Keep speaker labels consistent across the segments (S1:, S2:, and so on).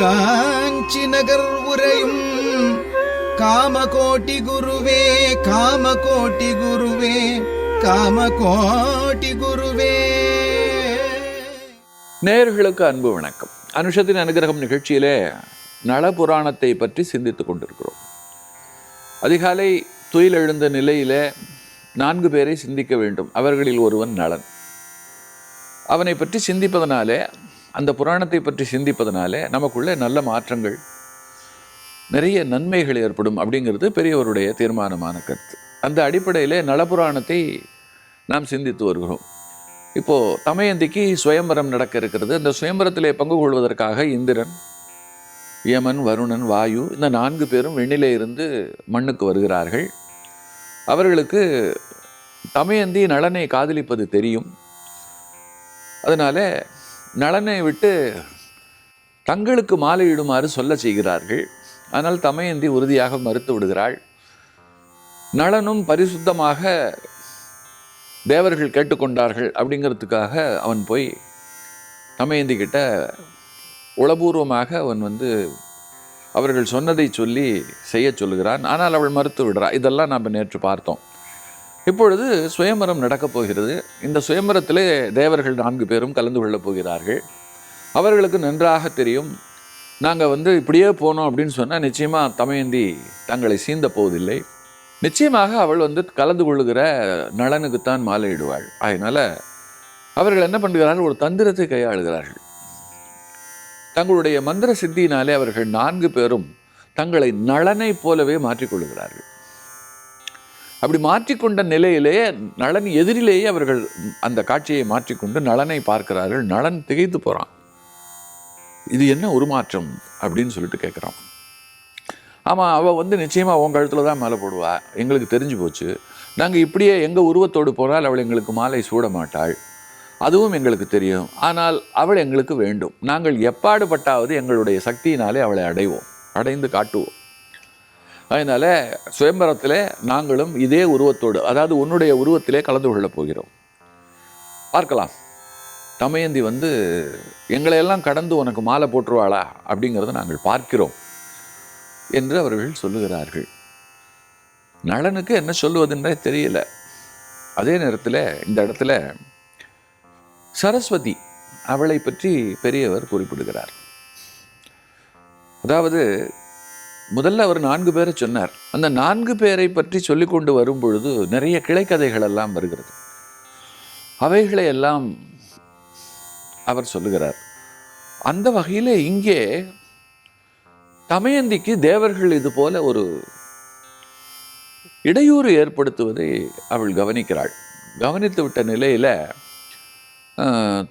S1: காஞ்சி நகர் உரையும் காமகோட்டி குருவே காமகோட்டி குருவே காமகோட்டி குருவே.
S2: நேர்களுக்கு அன்பு வணக்கம். அனுஷத்தின் அனுகிரகம் நிகழ்ச்சியிலே நளபுராணத்தை பற்றி சிந்தித்துக் கொண்டிருக்கிறோம். அதிகாலை துயில் எழுந்த நிலையிலே நான்கு பேரை சிந்திக்க வேண்டும். அவர்களில் ஒருவன் நலன். அவனை பற்றி சிந்திப்பதனாலே அந்த புராணத்தை பற்றி சிந்திப்பதனாலே நமக்குள்ளே நல்ல மாற்றங்கள் நிறைய நன்மைகள் ஏற்படும் அப்படிங்கிறது பெரியவருடைய தீர்மானமான கருத்து. அந்த அடிப்படையிலே நலபுராணத்தை நாம் சிந்தித்து வருகிறோம். இப்போது தமயந்திக்கு சுயம்பரம் நடக்க இருக்கிறது. அந்த சுயம்பரத்திலே பங்கு கொள்வதற்காக இந்திரன் யமன் வருணன் வாயு இந்த நான்கு பேரும் வெண்ணிலே இருந்து மண்ணுக்கு வருகிறார்கள். அவர்களுக்கு தமயந்தி நலனை காதலிப்பது தெரியும். அதனால் நளனை விட்டு தங்களுக்கு மாலையிடுமாறு சொல்ல செய்கிறார்கள். ஆனால் தமயந்தி உறுதியாக மறுத்து விடுகிறாள். நளனும் பரிசுத்தமாக தேவர்கள் கேட்டுக்கொண்டார்கள் அப்படிங்கிறதுக்காக அவன் போய் தமயந்தி கிட்ட உளபூர்வமாக அவன் வந்து அவர்கள் சொன்னதை சொல்லி செய்ய சொல்லுகிறான். ஆனால் அவள் மறுத்து விடுறா. இதெல்லாம் நாம் நேற்று பார்த்தோம். இப்பொழுது சுயமரம் நடக்கப் போகிறது. இந்த சுயமரத்திலே தேவர்கள் நான்கு பேரும் கலந்து கொள்ளப் போகிறார்கள். அவர்களுக்கு நன்றாக தெரியும். நாங்கள் வந்து இப்படியே போனோம் அப்படின்னு சொன்னால் நிச்சயமாக தமயந்தி தங்களை சீந்த போவதில்லை. நிச்சயமாக அவள் வந்து கலந்து கொள்ளுகிற நலனுக்குத்தான் மாலையிடுவாள். அதனால் அவர்கள் என்ன பண்ணுகிறார்கள்? ஒரு தந்திரத்தை கையாளுகிறார்கள். தங்களுடைய மந்திர சித்தியினாலே அவர்கள் நான்கு பேரும் தங்களை நலனைப் போலவே மாற்றிக்கொள்கிறார்கள் அப்படி மாற்றிக்கொண்ட நிலையிலே நளன் எதிரிலேயே அவர்கள் அந்த காட்சியை மாற்றிக்கொண்டு நலனை பார்க்கிறார்கள். நலன் திகைத்து போகிறான் இது என்ன உருமாற்றம் அப்படின்னு சொல்லிட்டு கேட்குறான் ஆமாம் அவள் வந்து நிச்சயமாக உன் கழுத்தில் தான் மேலே போடுவா. எங்களுக்கு தெரிஞ்சு போச்சு. நாங்கள் இப்படியே எங்கள் உருவத்தோடு போனால் அவள் எங்களுக்கு மாலை சூட மாட்டாள். அதுவும் எங்களுக்கு தெரியும். ஆனால் அவள் எங்களுக்கு வேண்டும். நாங்கள் எப்பாடுபட்டாவது எங்களுடைய சக்தியினாலே அவளை அடைவோம். அடைந்து காட்டுவோம். அதனால் சுயம்பரத்தில் நாங்களும் இதே உருவத்தோடு அதாவது உன்னுடைய உருவத்திலே கலந்து கொள்ளப் போகிறோம். பார்க்கலாம். தமயந்தி வந்து எங்களையெல்லாம் கடந்து உனக்கு மாலை போட்டுருவாளா? அப்படிங்கிறத நாங்கள் பார்க்கிறோம் என்று அவர்கள் சொல்லுகிறார்கள். நளனுக்கு என்ன சொல்லுவதுன்றே தெரியல. அதே நேரத்தில் இந்த இடத்துல சரஸ்வதி அவளை பற்றி பெரியவர் குறிப்பிடுகிறார். அதாவது முதல்ல அவர் நான்கு பேரை சொன்னார். அந்த நான்கு பேரை பற்றி சொல்லி கொண்டு வரும் பொழுது நிறைய கிளைக்கதைகள் எல்லாம் வருகிறது. அவைகளை எல்லாம் அவர் சொல்லுகிறார். அந்த வகையில் இங்கே தமயந்திக்கு தேவர்கள் இது போல ஒரு இடையூறு ஏற்படுத்துவதை அவள் கவனிக்கிறாள். கவனித்து விட்ட நிலையில்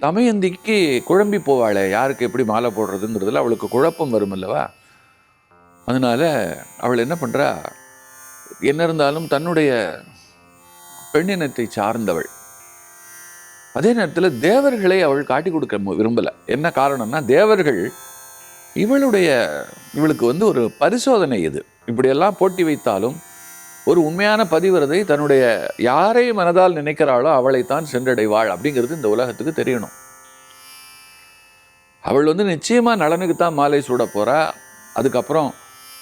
S2: தமயந்திக்கு குழம்பி போவாளே யாருக்கு எப்படி மாலை போடுறதுங்கிறதுல அவளுக்கு குழப்பம் வரும் அல்லவா அதனால் அவள் என்ன பண்ணுறா என்ன இருந்தாலும் தன்னுடைய பெண்ணினத்தை சார்ந்தவள். அதே நேரத்தில் தேவர்களை அவள் காட்டி கொடுக்க விரும்பலை விரும்பல. என்ன காரணம்னா தேவர்கள் இவளுடைய இவளுக்கு வந்து ஒரு பரிசோதனை இது. இப்படியெல்லாம் போட்டி வைத்தாலும் ஒரு உண்மையான பதிவிரதை தன்னுடைய யாரை மனதால் நினைக்கிறாளோ அவளைத்தான் சென்றடைவாள் அப்படிங்கிறது இந்த உலகத்துக்கு தெரியணும். அவள் வந்து நிச்சயமா நலனுக்கு தான் மாலை சூட போகிறா அதுக்கப்புறம்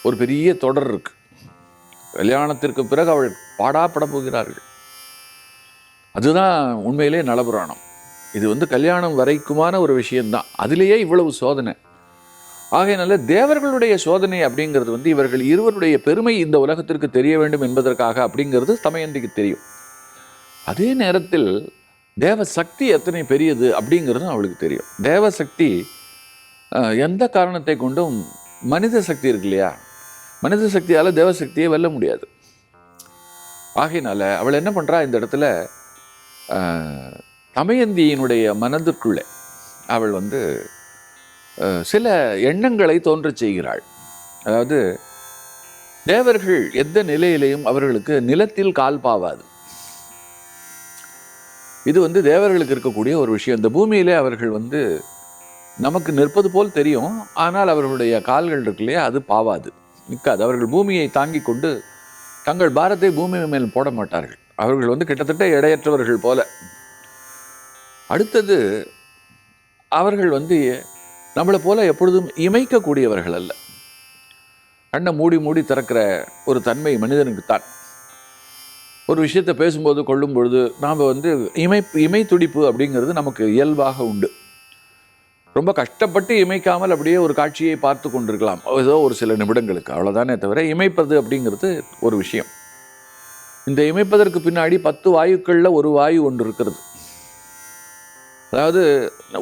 S2: ஒரு பெரிய தொடர் இருக்கு. கல்யாணத்திற்கு பிறகு அவள் பாடாப்பட போகிறார்கள். அதுதான் உண்மையிலே நலபுராணம். இது வந்து கல்யாணம் வரைக்குமான ஒரு விஷயம்தான். அதிலேயே இவ்வளவு சோதனை. ஆகையினால தேவர்களுடைய சோதனை அப்படிங்கிறது வந்து இவர்கள் இருவருடைய பெருமை இந்த உலகத்திற்கு தெரிய வேண்டும் என்பதற்காக அப்படிங்கிறது தமயந்திக்கு தெரியும். அதே நேரத்தில் தேவ சக்தி எத்தனை பெரியது அப்படிங்கிறதும் அவளுக்கு தெரியும். தேவ சக்தி அஹ், எந்த காரணத்தை கொண்டும் மனித சக்தி இருக்கு இல்லையா? மனித சக்தியால் தேவசக்தியை வெல்ல முடியாது. ஆகையினால அவள் என்ன பண்ணுறா இந்த இடத்துல தமயந்தியினுடைய மனதிற்குள்ளே அவள் வந்து சில எண்ணங்களை தோன்றச் செய்கிறாள். அதாவது தேவர்கள் எந்த நிலையிலையும் அவர்களுக்கு நிலத்தில் கால் பாவாது. இது வந்து தேவர்களுக்கு இருக்கக்கூடிய ஒரு விஷயம். இந்த பூமியிலே அவர்கள் வந்து நமக்கு நிற்பது போல் தெரியும். ஆனால் அவர்களுடைய கால்கள் இருக்கு இல்லையா? அது பாவாது. நிற்காது அவர்கள் பூமியை தாங்கி கொண்டு தங்கள் பாரத்தை பூமி மேல் போட மாட்டார்கள். அவர்கள் வந்து கிட்டத்தட்ட எடையற்றவர்கள் போல. அடுத்தது அவர்கள் வந்து நம்மளை போல எப்பொழுதும் இமைக்கக்கூடியவர்கள் அல்ல. கண்ணை மூடி மூடி திறக்கிற ஒரு தன்மை மனிதனுக்கு தான். ஒரு விஷயத்தை பேசும்போது கொள்ளும் பொழுது நாம் வந்து இமை இமை துடிப்பு அப்படிங்கிறது நமக்கு இயல்பாக உண்டு. ரொம்ப கஷ்டப்பட்டு இமைக்காமல் அப்படியே ஒரு காட்சியை பார்த்து கொண்டிருக்கலாம். ஏதோ ஒரு சில நிமிடங்களுக்கு. அவ்வளோதானே தவிர இமைப்பது அப்படிங்கிறது ஒரு விஷயம். இந்த இமைப்பதற்கு பின்னாடி பத்து வாயுக்களில் ஒரு வாயு ஒன்று இருக்கிறது. அதாவது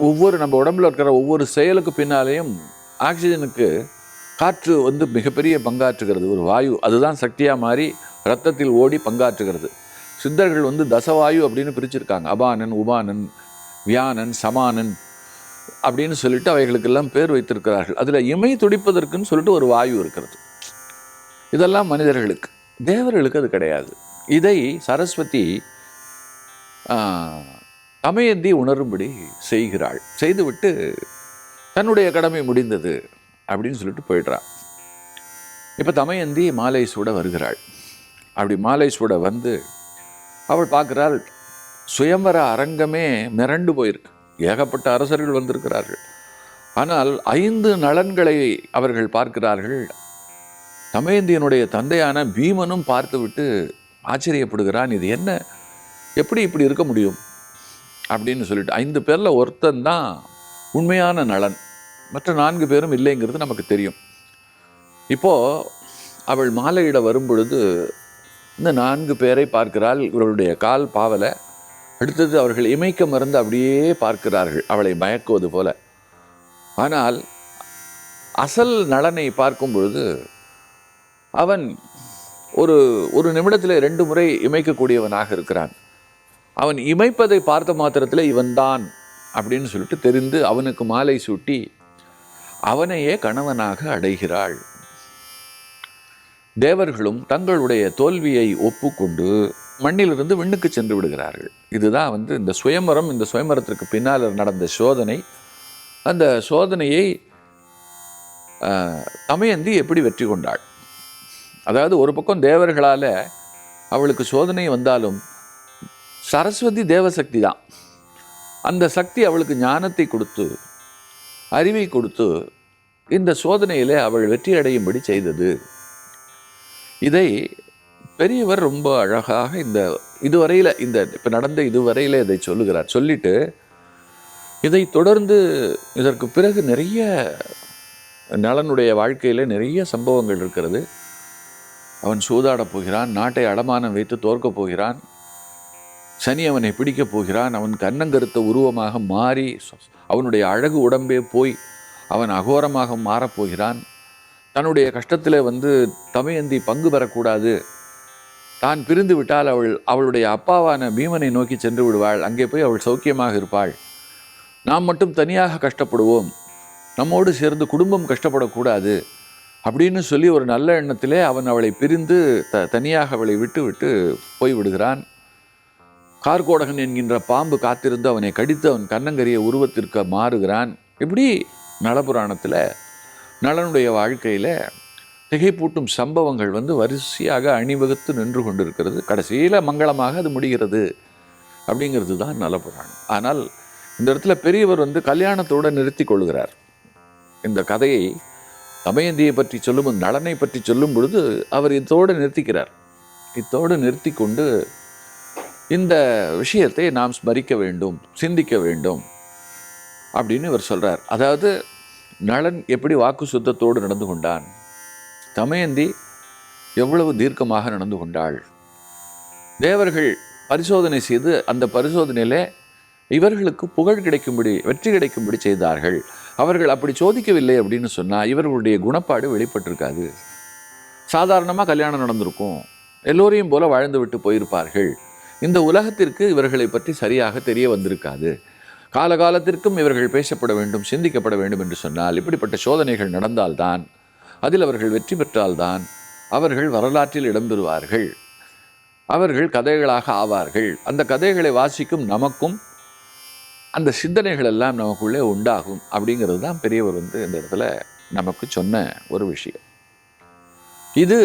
S2: ஒவ்வொரு நம்ம உடம்புல இருக்கிற ஒவ்வொரு செயலுக்கு பின்னாலேயும் ஆக்சிஜனுக்கு காற்று வந்து மிகப்பெரிய பங்காற்றுகிறது. ஒரு வாயு அதுதான் சக்தியாக மாறி ரத்தத்தில் ஓடி பங்காற்றுகிறது. சித்தர்கள் வந்து தசவாயு அப்படின்னு பிரிச்சிருக்காங்க. அபானன் உபானன் வியானன் சமானன் அப்படின்னு சொல்லிட்டு அவைகளுக்கெல்லாம் பேர் வைத்திருக்கிறார்கள். அதில் இமை துடிப்பதற்குன்னு சொல்லிட்டு ஒரு வாயு இருக்கிறது. இதெல்லாம் மனிதர்களுக்கு. தேவர்களுக்கு அது கிடையாது. இதை சரஸ்வதி தமையந்தி தமயந்தி உணரும்படி செய்கிறாள். செய்துவிட்டு தன்னுடைய கடமை முடிந்தது அப்படின்னு சொல்லிட்டு போயிடுறான் இப்போ தமயந்தி மாலை சூட வருகிறாள். அப்படி மாலை சூட வந்து அவள் பார்க்குறாள் சுயம்பர அரங்கமே மிரண்டு போயிருக்கு. ஏகப்பட்ட அரசர்கள் வந்திருக்கிறார்கள். ஆனால் ஐந்து நலன்களை அவர்கள் பார்க்கிறார்கள். தமயந்தியனுடைய தந்தையான பீமனும் பார்த்துவிட்டு ஆச்சரியப்படுகிறான் இது என்ன? எப்படி இப்படி இருக்க முடியும்? அப்படின்னு சொல்லிட்டு ஐந்து பேரில் ஒருத்தன் தான் உண்மையான நலன். மற்ற நான்கு பேரும் இல்லைங்கிறது நமக்கு தெரியும். இப்போது அவள் மாலையிட வரும்பொழுது இந்த நான்கு பேரை பார்க்கிறாள் இவர்களுடைய கால் பாவலை. அடுத்தது அவர்கள் இமைக்க மறந்து அப்படியே பார்க்கிறார்கள். அவளை மயக்குவது போல. ஆனால் அசல் நலனை பார்க்கும் பொழுது அவன் ஒரு ஒரு நிமிடத்தில் ரெண்டு முறை இமைக்கக்கூடியவனாக இருக்கிறான். அவன் இமைப்பதை பார்த்த மாத்திரத்தில் இவன்தான் அப்படின்னு சொல்லிட்டு தெரிந்து அவனுக்கு மாலை சூட்டி அவனையே கணவனாக அடைகிறாள். தேவர்களும் தங்களுடைய தோல்வியை ஒப்புக்கொண்டு மண்ணிலிருந்து விண்ணுக்கு சென்று விடுகிறார்கள். இதுதான் வந்து இந்த சுயமரம் இந்த சுயமரத்திற்கு பின்னால் நடந்த சோதனை. அந்த சோதனையை ஆஹ், தமயந்தி எப்படி வெற்றி கொண்டாள்? அதாவது ஒரு பக்கம் தேவர்களால் அவளுக்கு சோதனை வந்தாலும் சரஸ்வதி தேவசக்தி தான். அந்த சக்தி அவளுக்கு ஞானத்தை கொடுத்து அறிவை கொடுத்து இந்த சோதனையிலே அவள் வெற்றி அடையும்படி செய்தது. இதை பெரியவர் ரொம்ப அழகாக இந்த இதுவரையில் இந்த இப்போ நடந்த இதுவரையில் இதை சொல்லுகிறார். சொல்லிட்டு இதை தொடர்ந்து இதற்கு பிறகு நிறைய நலனுடைய வாழ்க்கையில் நிறைய சம்பவங்கள் இருக்கிறது. அவன் சூதாடப் போகிறான் நாட்டை அடமானம் வைத்து தோற்கப் போகிறான். சனி அவனை பிடிக்கப் போகிறான். அவன் கண்ணங்கருத்த உருவமாக மாறி அவனுடைய அழகு உடம்பே போய் அவன் அகோரமாக மாறப்போகிறான் தன்னுடைய கஷ்டத்தில் வந்து தமையந்தி பங்கு பெறக்கூடாது. தான் பிரிந்து விட்டால் அவள் அவளுடைய அப்பாவான பீமனை நோக்கி சென்று விடுவாள். அங்கே போய் அவள் சௌக்கியமாக இருப்பாள். நாம் மட்டும் தனியாக கஷ்டப்படுவோம். நம்மோடு சேர்ந்து குடும்பம் கஷ்டப்படக்கூடாது. அப்படின்னு சொல்லி ஒரு நல்ல எண்ணத்திலே அவன் அவளை பிரிந்து த தனியாக அவளை விட்டு விட்டு போய் விடுகிறான். கார்கோடகன் என்கின்ற பாம்பு காத்திருந்து அவனை கடித்து அவன் கண்ணங்கரிய உருவத்திற்கு மாறுகிறான். இப்படி நலபுராணத்தில் நலனுடைய வாழ்க்கையில் திகைப்பூட்டும் சம்பவங்கள் வந்து வரிசையாக அணிவகுத்து நின்று கொண்டிருக்கிறது. கடைசியில் மங்களமாக அது முடிகிறது அப்படிங்கிறது தான் நலபுராணம் ஆனால் இந்த இடத்துல பெரியவர் வந்து கல்யாணத்தோடு நிறுத்தி கொள்கிறார். இந்த கதையை தமயந்தியை பற்றி சொல்லும் நலனை பற்றி சொல்லும் பொழுது அவர் இதோடு நிறுத்திக்கிறார். இத்தோடு நிறுத்தி கொண்டு இந்த விஷயத்தை நாம் ஸ்மரிக்க வேண்டும் சிந்திக்க வேண்டும் அப்படின்னு இவர் சொல்கிறார் அதாவது நலன் எப்படி வாக்கு சுத்தத்தோடு நடந்து கொண்டான்? தமயந்தி எவ்வளவு தீர்க்கமாக நடந்து கொண்டாள்? தேவர்கள் பரிசோதனை செய்து அந்த பரிசோதனையிலே இவர்களுக்கு புகழ் கிடைக்கும்படி வெற்றி கிடைக்கும்படி செய்தார்கள். அவர்கள் அப்படி சோதிக்கவில்லை அப்படின்னு சொன்னால் இவர்களுடைய குணப்பாடு வெளிப்பட்டிருக்காது. சாதாரணமாக கல்யாணம் நடந்திருக்கும். எல்லோரையும் போல வாழ்ந்து விட்டு போயிருப்பார்கள். இந்த உலகத்திற்கு இவர்களை பற்றி சரியாக தெரிய வந்திருக்காது. காலகாலத்திற்கும் இவர்கள் பேசப்பட வேண்டும் சிந்திக்கப்பட வேண்டும் என்று சொன்னால் இப்படிப்பட்ட சோதனைகள் நடந்தால்தான் அதில் அவர்கள் வெற்றி பெற்றால்தான் அவர்கள் வரலாற்றில் இடம்பெறுவார்கள் அவர்கள் கதைகளாக ஆவார்கள். அந்த கதைகளை வாசிக்கும் நமக்கும் அந்த சிந்தனைகள் எல்லாம் நமக்குள்ளே உண்டாகும் அப்படிங்கிறது தான் பெரியவர் வந்து இந்த இடத்துல நமக்கு சொன்ன ஒரு விஷயம். இது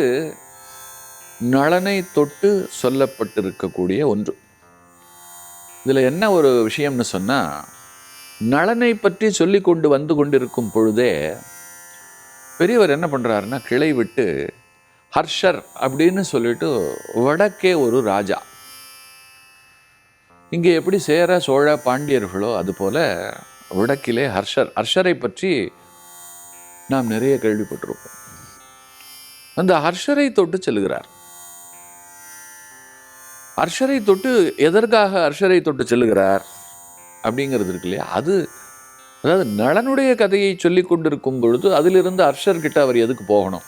S2: நலனை தொட்டு சொல்லப்பட்டிருக்கக்கூடிய ஒன்று. இதில் என்ன ஒரு விஷயம்னு சொன்னால் நளனை பற்றி சொல்லி கொண்டு வந்து கொண்டிருக்கும் பொழுதே பெரியவர் என்ன பண்ணுறாருன்னா கிளை விட்டு ஹர்ஷர் அப்படின்னு சொல்லிட்டு வடக்கே ஒரு ராஜா. இங்கே எப்படி சேர சோழ பாண்டியர்களோ அதுபோல் வடக்கிலே ஹர்ஷர். ஹர்ஷரை பற்றி நாம் நிறைய கேள்விப்பட்டிருப்போம். அந்த ஹர்ஷரை தொட்டு செல்கிறார். ஹர்ஷரை தொட்டு எதற்காக ஹர்ஷரை தொட்டு செல்லுகிறார் அப்படிங்கிறது இருக்கு இல்லையா? அது அதாவது நளனுடைய கதையை சொல்லி கொண்டிருக்கும் பொழுது அதிலிருந்து அர்ஷர்கிட்ட அவர் எதுக்கு போகணும்?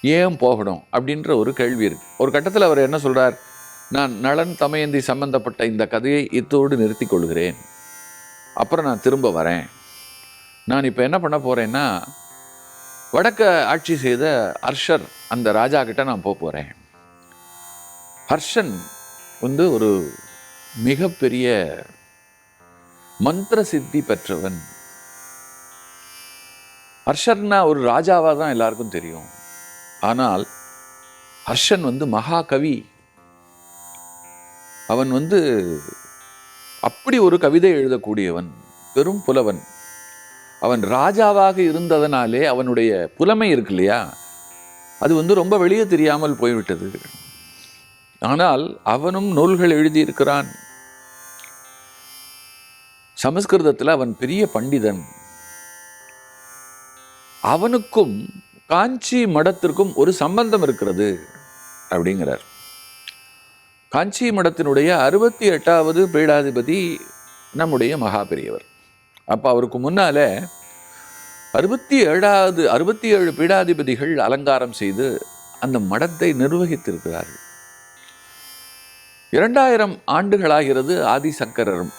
S2: ஏன் போகணும்? அப்படின்ற ஒரு கேள்வி இருக்கு. ஒரு கட்டத்தில் அவர் என்ன சொல்றார்? நான் நளன் தமயந்தி சம்பந்தப்பட்ட இந்த கதையை இத்தோடு நிறுத்தி கொள்கிறேன். அப்புறம் நான் திரும்ப வரேன். நான் இப்போ என்ன பண்ண போறேன்னா வடக்க ஆட்சி செய்த ஹர்ஷர் அந்த ராஜா கிட்ட நான் போக போகிறேன் ஹர்ஷன் வந்து ஒரு மிகப்பெரிய மந்திர சித்தி பெற்றவன். ஹர்ஷர்னா ஒரு ராஜாவாக தான் எல்லாருக்கும் தெரியும். ஆனால் ஹர்ஷன் வந்து மகாகவி. அவன் வந்து அப்படி ஒரு கவிதை எழுதக்கூடியவன் பெரும் புலவன். அவன் ராஜாவாக இருந்ததனாலே அவனுடைய புலமை இருக்கு இல்லையா? அது வந்து ரொம்ப வெளியே தெரியாமல் போய்விட்டது. ஆனால் அவனும் நூல்கள் எழுதியிருக்கிறான். சமஸ்கிருதத்தில் அவன் பெரிய பண்டிதன். அவனுக்கும் காஞ்சி மடத்திற்கும் ஒரு சம்பந்தம் இருக்கிறது அப்படிங்கிறார். காஞ்சி மடத்தினுடைய அறுபத்தி எட்டாவது பீடாதிபதி நம்முடைய மகா பெரியவர். அப்போ அவருக்கு முன்னால் அறுபத்தி ஏழாவது அறுபத்தி ஏழு பீடாதிபதிகள் அலங்காரம் செய்து அந்த மடத்தை நிர்வகித்திருக்கிறார்கள். இரண்டாயிரம் ஆண்டுகளாகிறது ஆதிசங்கரரும்.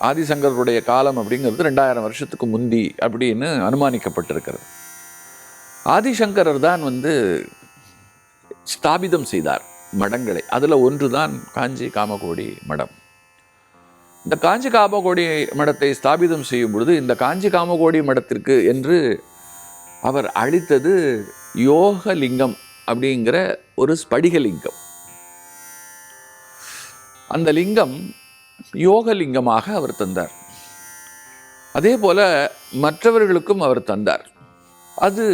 S2: ஆதிசங்கருடைய காலம் அப்படிங்கிறது ரெண்டாயிரம் வருஷத்துக்கு முந்தி அப்படின்னு அனுமானிக்கப்பட்டிருக்கிறது. ஆதிசங்கரர் தான் வந்து ஸ்தாபிதம் செய்தார் மடங்களை. அதில் ஒன்று தான் காஞ்சி காமகோடி மடம். இந்த காஞ்சி காமகோடி மடத்தை ஸ்தாபிதம் செய்யும் பொழுது இந்த காஞ்சி காமகோடி மடத்திற்கு என்று அவர் அளித்தது யோகலிங்கம் அப்படிங்கிற ஒரு ஸ்படிகலிங்கம். அந்த லிங்கம் யோகலிங்கமாக அவர் தந்தார். அதே போல மற்றவர்களுக்கும் அவர் தந்தார். அது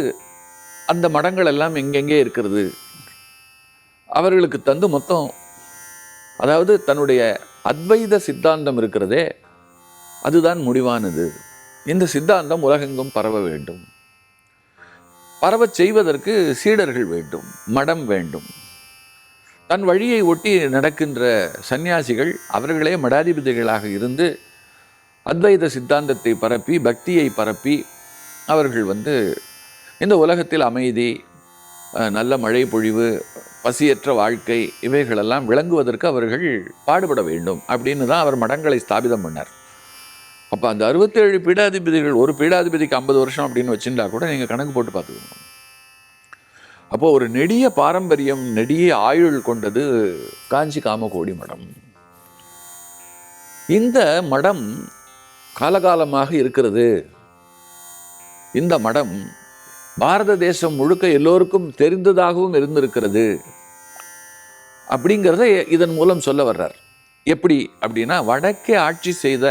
S2: அந்த மடங்கள் எல்லாம் எங்கெங்கே இருக்கிறது? அவர்களுக்கு தந்து மொத்தம் அதாவது தன்னுடைய அத்வைத சித்தாந்தம் இருக்கிறதே அதுதான் முடிவானது. இந்த சித்தாந்தம் உலகெங்கும் பரவ வேண்டும். பரவச் செய்வதற்கு சீடர்கள் வேண்டும் மடம் வேண்டும். தன் வழியை ஒட்டி நடக்கின்ற சந்நியாசிகள் அவர்களே மடாதிபதிகளாக இருந்து அத்வைத சித்தாந்தத்தை பரப்பி பக்தியை பரப்பி அவர்கள் வந்து இந்த உலகத்தில் அமைதி நல்ல மழை பொழிவு பசியற்ற வாழ்க்கை இவைகளெல்லாம் விளங்குவதற்கு அவர்கள் பாடுபட வேண்டும் அப்படின்னு தான் அவர் மடங்களை ஸ்தாபிதம் பண்ணார். அப்போ அந்த அறுபத்தேழு பீடாதிபதிகள் ஒரு பீடாதிபதிக்கு ஐம்பது வருஷம் அப்படின்னு வச்சுருந்தா கூட நீங்கள் கணக்கு போட்டு பார்த்துக்கோங்க. அப்போ ஒரு நெடிய பாரம்பரியம் நெடிய ஆயுள் கொண்டது காஞ்சி காமகோடி மடம். இந்த மடம் காலகாலமாக இருக்கிறது. இந்த மடம் பாரத தேசம் முழுக்க எல்லோருக்கும் தெரிந்ததாகவும் இருந்திருக்கிறது. அப்படிங்கிறத இதன் மூலம் சொல்ல வர்றார். எப்படி அப்படின்னா வடக்கே ஆட்சி செய்த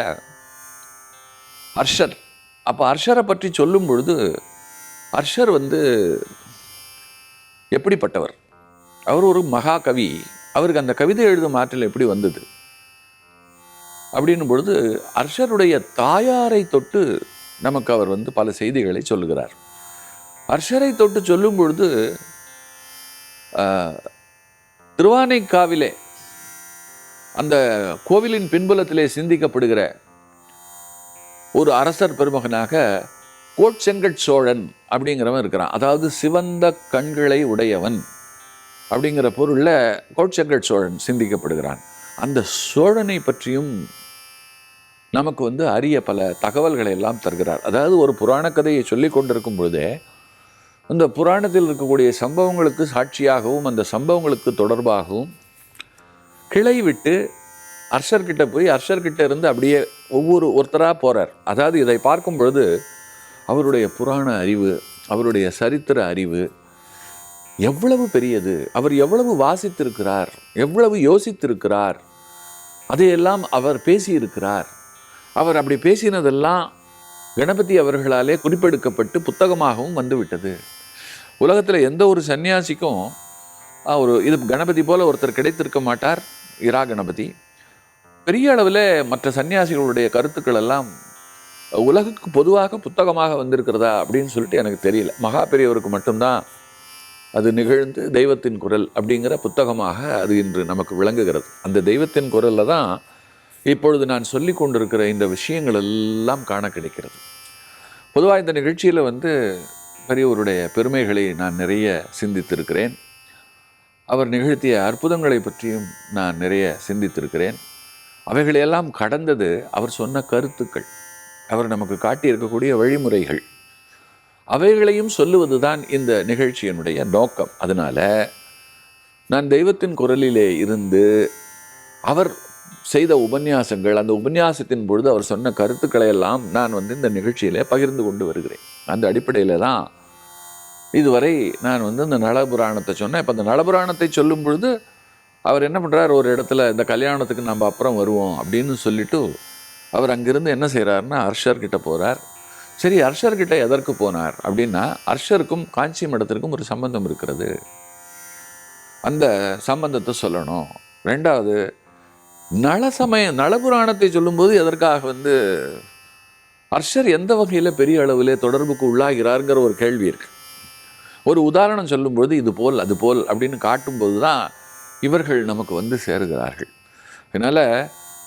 S2: ஹர்ஷர். அப்போ ஹர்ஷரை பற்றி சொல்லும் பொழுது ஹர்ஷர் வந்து எப்படிப்பட்டவர்? அவர் ஒரு மகாகவி. அவருக்கு அந்த கவிதை எழுதும் ஆற்றல் எப்படி வந்தது? அப்படின்னும் பொழுது அர்ஷருடைய தாயாரை தொட்டு நமக்கு அவர் வந்து பல செய்திகளை சொல்லுகிறார். அர்ஷரை தொட்டு சொல்லும் பொழுது ஆஹ், திருவானைக்காவிலே அந்த கோவிலின் பின்புலத்திலே சிந்திக்கப்படுகிற ஒரு அரசர் பெருமகனாக கோட்செங்கட் சோழன் அப்படிங்கிறவன் இருக்கிறான். அதாவது சிவந்த கண்களை உடையவன் அப்படிங்கிற பொருளில் கோட்செங்கட் சோழன் சிந்திக்கப்படுகிறான். அந்த சோழனை பற்றியும் நமக்கு வந்து அரிய பல தகவல்களை எல்லாம் தருகிறார். அதாவது ஒரு புராண கதையை சொல்லி கொண்டிருக்கும் பொழுதே அந்த புராணத்தில் இருக்கக்கூடிய சம்பவங்களுக்கு சாட்சியாகவும் அந்த சம்பவங்களுக்கு தொடர்பாகவும் கிளை விட்டு அர்ஷர்கிட்ட போய் அரசர்கிட்ட இருந்து அப்படியே ஒவ்வொரு ஒருத்தராக போகிறார் அதாவது இதை பார்க்கும் பொழுது அவருடைய புராண அறிவு அவருடைய சரித்திர அறிவு எவ்வளவு பெரியது? அவர் எவ்வளவு வாசித்திருக்கிறார்? எவ்வளவு யோசித்திருக்கிறார்? அதையெல்லாம் அவர் பேசியிருக்கிறார். அவர் அப்படி பேசினதெல்லாம் கணபதி அவர்களாலே குறிப்பெடுக்கப்பட்டு புத்தகமாகவும் வந்துவிட்டது. உலகத்தில் எந்த ஒரு சன்னியாசிக்கும் ஒரு இது கணபதி போல ஒருத்தர் கிடைத்திருக்க மாட்டார். இரா கணபதி. பெரிய அளவில் மற்ற சன்னியாசிகளுடைய கருத்துக்கள் எல்லாம் உலகுக்கு பொதுவாக புத்தகமாக வந்திருக்கிறதா அப்படின்னு சொல்லிட்டு எனக்கு தெரியல. மகா பெரியவருக்கு மட்டும்தான் அது நிகழ்ந்து தெய்வத்தின் குரல் அப்படிங்கிற புத்தகமாக அது இன்று நமக்கு விளங்குகிறது. அந்த தெய்வத்தின் குரலில் தான் இப்பொழுது நான் சொல்லி கொண்டிருக்கிற இந்த விஷயங்கள் எல்லாம் காண கிடைக்கிறது. பொதுவாக இந்த நிகழ்ச்சியில் வந்து பெரியவருடைய பெருமைகளை நான் நிறைய சிந்தித்திருக்கிறேன். அவர் நிகழ்த்திய அற்புதங்களை பற்றியும் நான் நிறைய சிந்தித்திருக்கிறேன். அவைகளையெல்லாம் கடந்தது அவர் சொன்ன கருத்துக்கள். அவர் நமக்கு காட்டியிருக்கக்கூடிய வழிமுறைகள். அவைகளையும் சொல்லுவது தான் இந்த நிகழ்ச்சியினுடைய நோக்கம். அதனால் நான் தெய்வத்தின் குரலிலே இருந்து அவர் செய்த உபன்யாசங்கள் அந்த உபன்யாசத்தின் பொழுது அவர் சொன்ன கருத்துக்களை எல்லாம் நான் வந்து இந்த நிகழ்ச்சியிலே பகிர்ந்து கொண்டு வருகிறேன். அந்த அடிப்படையில் தான் இதுவரை நான் வந்து இந்த நலபுராணத்தை சொன்னேன். இப்போ அந்த நலபுராணத்தை சொல்லும் பொழுது அவர் என்ன பண்ணுறார் ஒரு இடத்துல இந்த கல்யாணத்துக்கு நம்ம அப்புறம் வருவோம் அப்படின்னு சொல்லிட்டு அவர் அங்கிருந்து என்ன செய்கிறாருன்னா அர்ஷர் கிட்ட போகிறார் சரி அர்ஷர் கிட்ட எதற்கு போனார் அப்படின்னா அர்ஷருக்கும் காஞ்சி மடத்திற்கும் ஒரு சம்பந்தம் இருக்கிறது. அந்த சம்பந்தத்தை சொல்லணும். ரெண்டாவது நல சமய நலபுராணத்தை சொல்லும்போது எதற்காக வந்து அர்ஷர் எந்த வகையில் பெரிய அளவிலே தொடர்புக்கு உள்ளாகிறாருங்கிற ஒரு கேள்வி இருக்குது ஒரு உதாரணம் சொல்லும்போது இது போல் அது போல் அப்படின்னு காட்டும்போது தான் இவர்கள் நமக்கு வந்து சேருகிறார்கள். அதனால்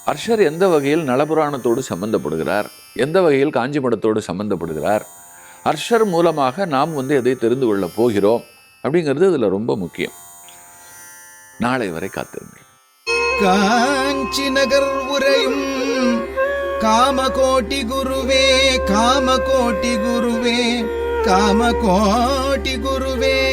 S2: அர்ஷர் எந்த வகையில் நலபுராணத்தோடு சம்பந்தப்படுகிறார்? எந்த வகையில் காஞ்சி மடத்தோடு சம்பந்தப்படுகிறார்? அர்ஷர் மூலமாக நாம் வந்து எதை தெரிந்து கொள்ளப் போகிறோம்? அப்படிங்கிறது இதில் ரொம்ப முக்கியம். நாளை வரை காத்திருங்கள்.
S1: காஞ்சி நகர் உரையும் காமகோட்டி குருவே காமகோட்டி குருவே காமகோட்டி குருவே.